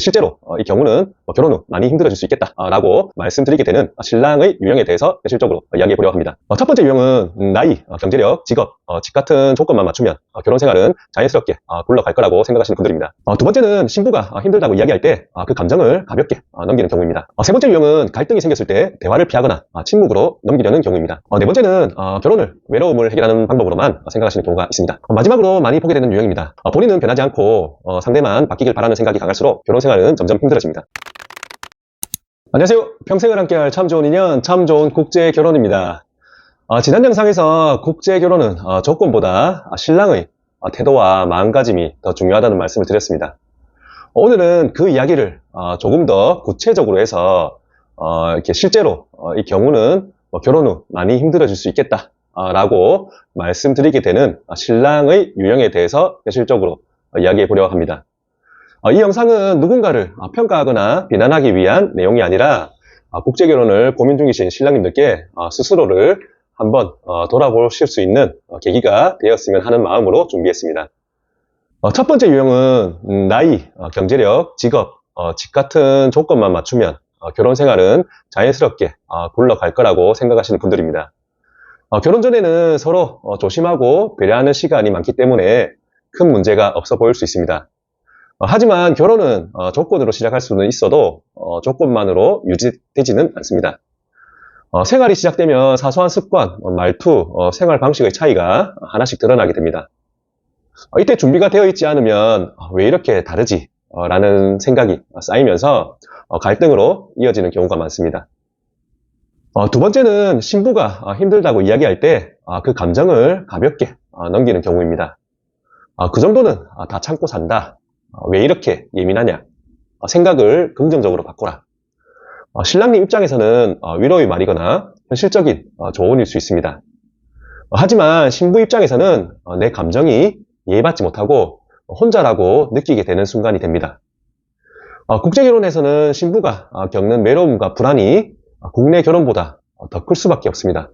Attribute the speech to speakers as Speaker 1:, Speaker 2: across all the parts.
Speaker 1: 실제로 어, 이 경우는 뭐 결혼 후 많이 힘들어질 수 있겠다라고 말씀드리게 되는 신랑의 유형에 대해서 현실적으로 이야기해 보려고 합니다. 어, 첫 번째 유형은 음, 나이, 어, 경제력, 직업, 어, 집 같은 조건만 맞추면 어, 결혼 생활은 자연스럽게 어, 굴러갈 거라고 생각하시는 분들입니다. 어, 두 번째는 신부가 어, 힘들다고 이야기할 때 그 감정을 가볍게 어, 넘기는 경우입니다. 어, 세 번째 유형은 갈등이 생겼을 때 대화를 피하거나 어, 침묵으로 넘기려는 경우입니다. 어, 네 번째는 어, 결혼을 외로움을 해결하는 방법으로만 어, 생각하시는 경우가 있습니다. 어, 마지막으로 많이 보게 되는 유형입니다. 어, 본인은 변하지 않고 어, 상대만 바뀌길 바라는 생각이 강할수록 결혼 생활은 점점 힘들어집니다. 안녕하세요. 평생을 함께할 참 좋은 인연, 참 좋은 국제 결혼입니다. 어, 지난 영상에서 국제 결혼은 어, 조건보다 신랑의 어, 태도와 마음가짐이 더 중요하다는 말씀을 드렸습니다. 오늘은 그 이야기를 어, 조금 더 구체적으로 해서 어, 이렇게 실제로 어, 이 경우는 뭐 결혼 후 많이 힘들어질 수 있겠다 어, 라고 말씀드리게 되는 어, 신랑의 유형에 대해서 현실적으로 어, 이야기해 보려고 합니다. 어, 이 영상은 누군가를 어, 평가하거나 비난하기 위한 내용이 아니라 어, 국제 결혼을 고민 중이신 신랑님들께 어, 스스로를 한번 어, 돌아보실 수 있는 어, 계기가 되었으면 하는 마음으로 준비했습니다. 어, 첫 번째 유형은 음, 나이, 어, 경제력, 직업, 어, 집 같은 조건만 맞추면 어, 결혼 생활은 자연스럽게 어, 굴러갈 거라고 생각하시는 분들입니다. 어, 결혼 전에는 서로 어, 조심하고 배려하는 시간이 많기 때문에 큰 문제가 없어 보일 수 있습니다. 어, 하지만 결혼은 어, 조건으로 시작할 수는 있어도 어, 조건만으로 유지되지는 않습니다. 어, 생활이 시작되면 사소한 습관, 어, 말투, 어, 생활 방식의 차이가 하나씩 드러나게 됩니다. 어, 이때 준비가 되어 있지 않으면 어, 왜 이렇게 다르지? 어, 라는 생각이 쌓이면서 어, 갈등으로 이어지는 경우가 많습니다. 어, 두 번째는 신부가 어, 힘들다고 이야기할 때 그 감정을 가볍게 어, 넘기는 경우입니다. 어, 그 정도는 어, 다 참고 산다. 어, 왜 이렇게 예민하냐? 어, 생각을 긍정적으로 바꿔라. 어, 신랑님 입장에서는 어, 위로의 말이거나 현실적인 어, 조언일 수 있습니다. 어, 하지만 신부 입장에서는 어, 내 감정이 이해받지 못하고 혼자라고 느끼게 되는 순간이 됩니다. 어, 국제결혼에서는 신부가 어, 겪는 외로움과 불안이 어, 국내 결혼보다 더 클 수밖에 없습니다.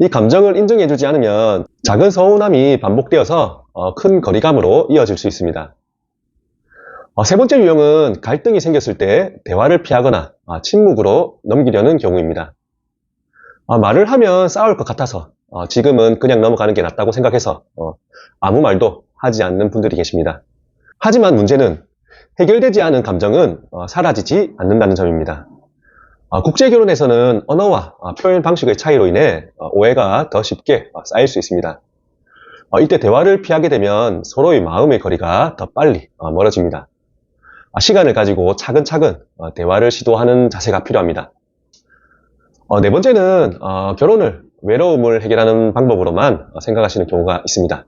Speaker 1: 이 감정을 인정해주지 않으면 작은 서운함이 반복되어서 어, 큰 거리감으로 이어질 수 있습니다. 어, 세 번째 유형은 갈등이 생겼을 때 대화를 피하거나 아, 침묵으로 넘기려는 경우입니다. 아, 말을 하면 싸울 것 같아서 어, 지금은 그냥 넘어가는 게 낫다고 생각해서 어, 아무 말도 하지 않는 분들이 계십니다. 하지만 문제는 해결되지 않은 감정은 어, 사라지지 않는다는 점입니다. 어, 국제결혼에서는 언어와 어, 표현 방식의 차이로 인해 어, 오해가 더 쉽게 어, 쌓일 수 있습니다. 어, 이때 대화를 피하게 되면 서로의 마음의 거리가 더 빨리 어, 멀어집니다. 아, 시간을 가지고 차근차근 어, 대화를 시도하는 자세가 필요합니다. 어, 네 번째는 어, 결혼을 외로움을 해결하는 방법으로만 어, 생각하시는 경우가 있습니다.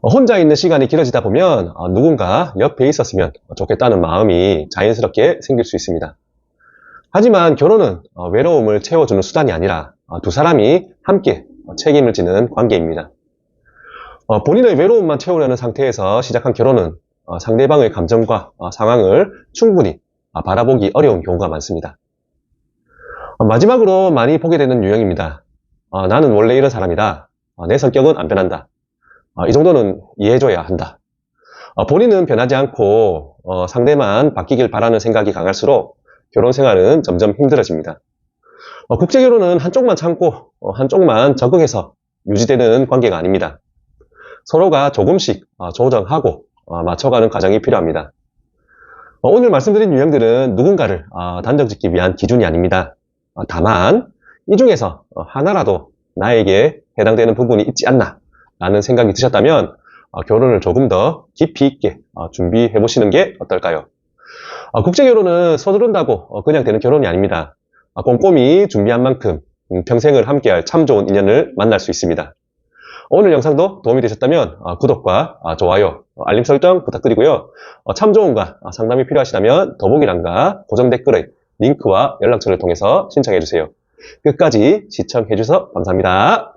Speaker 1: 어, 혼자 있는 시간이 길어지다 보면 어, 누군가 옆에 있었으면 좋겠다는 마음이 자연스럽게 생길 수 있습니다. 하지만 결혼은 어, 외로움을 채워주는 수단이 아니라 어, 두 사람이 함께 어, 책임을 지는 관계입니다. 어, 본인의 외로움만 채우려는 상태에서 시작한 결혼은 어, 상대방의 감정과 어, 상황을 충분히 어, 바라보기 어려운 경우가 많습니다. 어, 마지막으로 많이 보게 되는 유형입니다. 어, 나는 원래 이런 사람이다. 어, 내 성격은 안 변한다. 어, 이 정도는 이해해줘야 한다. 어, 본인은 변하지 않고 어, 상대만 바뀌길 바라는 생각이 강할수록 결혼 생활은 점점 힘들어집니다. 어, 국제 결혼은 한쪽만 참고 어, 한쪽만 적응해서 유지되는 관계가 아닙니다. 서로가 조금씩 어, 조정하고 어, 맞춰가는 과정이 필요합니다. 어, 오늘 말씀드린 유형들은 누군가를 어, 단정 짓기 위한 기준이 아닙니다. 어, 다만 이 중에서 어, 하나라도 나에게 해당되는 부분이 있지 않나 라는 생각이 드셨다면 어, 결혼을 조금 더 깊이 있게 어, 준비해 보시는 게 어떨까요? 어, 국제 결혼은 서두른다고 어, 그냥 되는 결혼이 아닙니다. 어, 꼼꼼히 준비한 만큼 음, 평생을 함께할 참 좋은 인연을 만날 수 있습니다. 오늘 영상도 도움이 되셨다면 어, 구독과 어, 좋아요, 어, 알림 설정 부탁드리고요. 어, 참 좋은가 어, 상담이 필요하시다면 더보기란과 고정 댓글의 링크와 연락처를 통해서 신청해 주세요. 끝까지 시청해 주셔서 감사합니다.